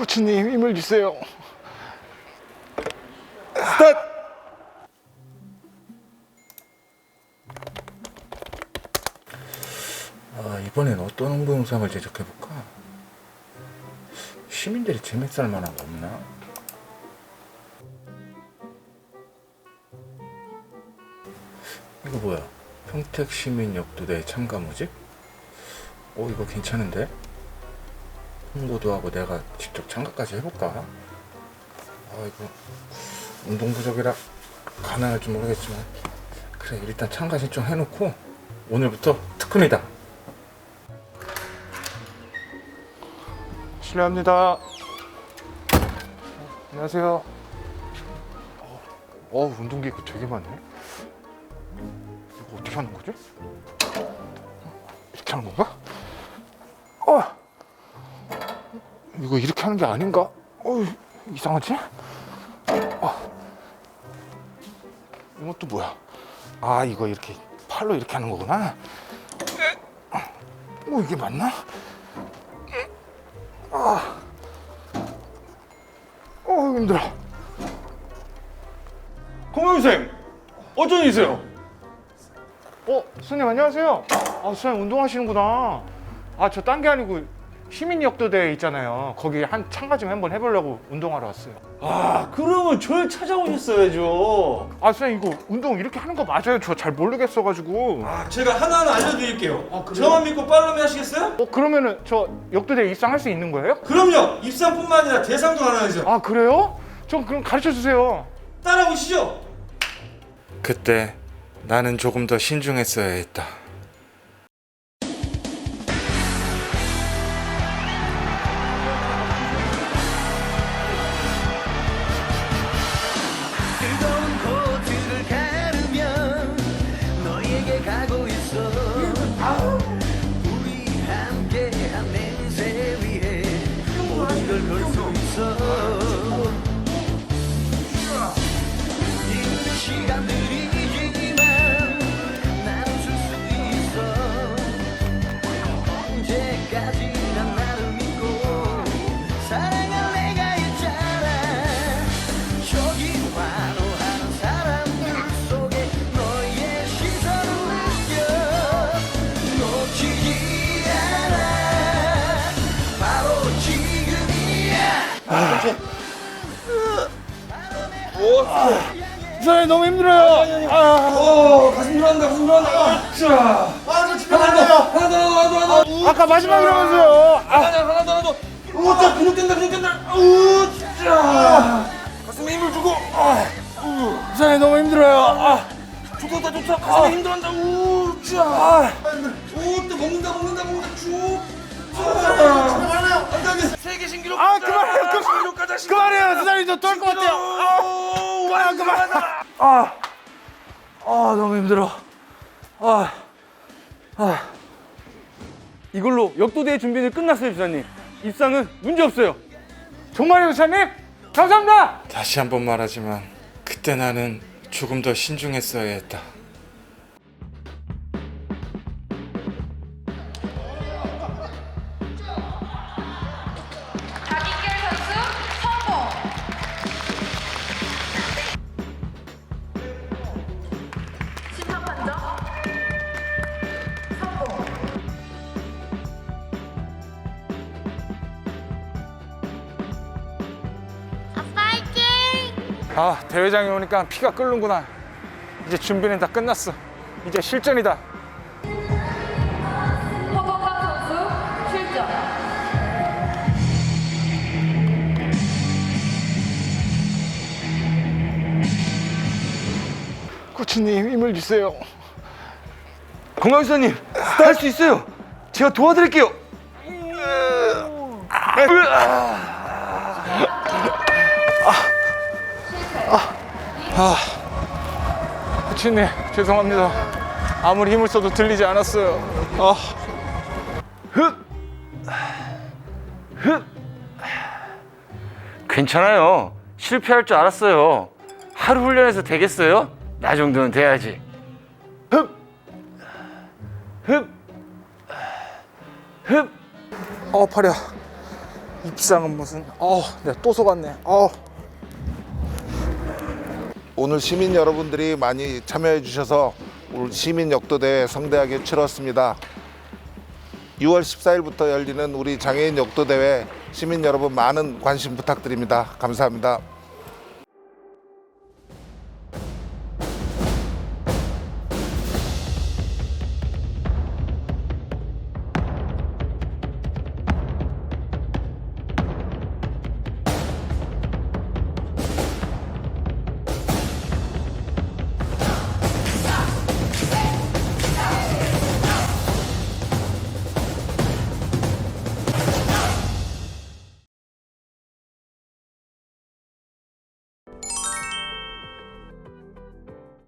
코치님 힘을 주세요. 스타트! 아, 이번엔 어떤 홍보 영상을 제작해볼까? 시민들이 재밌을 만한 거 없나? 이거 뭐야? 평택 시민 역도대 참가 모집? 어, 이거 괜찮은데? 홍보도 하고 내가 직접 참가까지 해볼까? 아, 이거 운동 부족이라 가능할지 모르겠지만 그래 일단 참가 신청 해놓고 오늘부터 특훈이다. 실례합니다. 안녕하세요. 어, 어, 운동기구 되게 많네. 이거 어떻게 하는 거지? 이렇게 하는 건가? 이거 이렇게 하는 게 아닌가? 어, 이상하지? 어. 또 뭐야? 아, 이거 이렇게 팔로 이렇게 하는 거구나. 어, 이게 맞나? 어 힘들어. 공영 선생 어쩐 일이세요? 어 선생님 안녕하세요. 아 선생님 운동하시는구나. 아 저 딴 게 아니고 시민역도대 있잖아요. 거기 한 참가 좀 한번 해보려고 운동하러 왔어요. 아 그러면 저를 찾아오셨어야죠. 아 선생님 이거 운동 이렇게 하는 거 맞아요? 저 잘 모르겠어가지고. 아 제가 하나하나 알려드릴게요. 저만 믿고 빨라면 하시겠어요? 어 그러면은 저 역도대 입상할 수 있는 거예요? 그럼요. 입상뿐만 아니라 대상도 가능하죠. 아 그래요? 저 그럼 가르쳐 주세요. 따라오시죠. 그때 나는 조금 더 신중했어야 했다. 선생님 너무 힘들어요. 아, 오 가슴 들어간다 가슴 들어간다. 자. 아저 집에 더 하나 더 하나 더 하나 더. 아까 마지막이라면서요. 아, 하나 더 하나 더 하나 더. 우짜 근육 된다 근육 된다. 우짜. 가슴에 힘을 주고. 아. 선생님 너무 힘들어요. 아, 좋다 좋다 가슴에 힘들어한다. 우짜. 아. 오또 먹는다 먹는다 먹는다 쭉. 세계 신기록. 아 그만해요. 그만, 신기록까지 하신다. 그만해요. 선생님 저떨것 같아요. 아, 아 그만. 아, 아 너무 힘들어. 아, 아. 이걸로 역도대 준비는 끝났어요, 주사님. 입상은 문제 없어요. 정말요, 주사님? 감사합니다. 다시 한 번 말하지만 그때 나는 조금 더 신중했어야 했다. 아, 대회장에 오니까 피가 끓는구나. 이제 준비는 다 끝났어. 이제 실전이다. 허범강 선수 출전. 코치님 힘을 주세요. 건강수사님 할 수 있어요. 제가 도와드릴게요. 코치님 죄송합니다. 아무리 힘을 써도 들리지 않았어요. 아, 괜찮아요. 실패할 줄 알았어요. 하루 훈련해서 되겠어요? 나 정도는 돼야지. 흡! 흡! 흡! 어 팔이야. 입상은 무슨 어 내가 또 속았네 어 오늘 시민 여러분들이 많이 참여해 주셔서 오늘 시민 역도대 성대하게 치렀습니다. 6월 14일부터 열리는 우리 장애인 역도대회 시민 여러분 많은 관심 부탁드립니다. 감사합니다.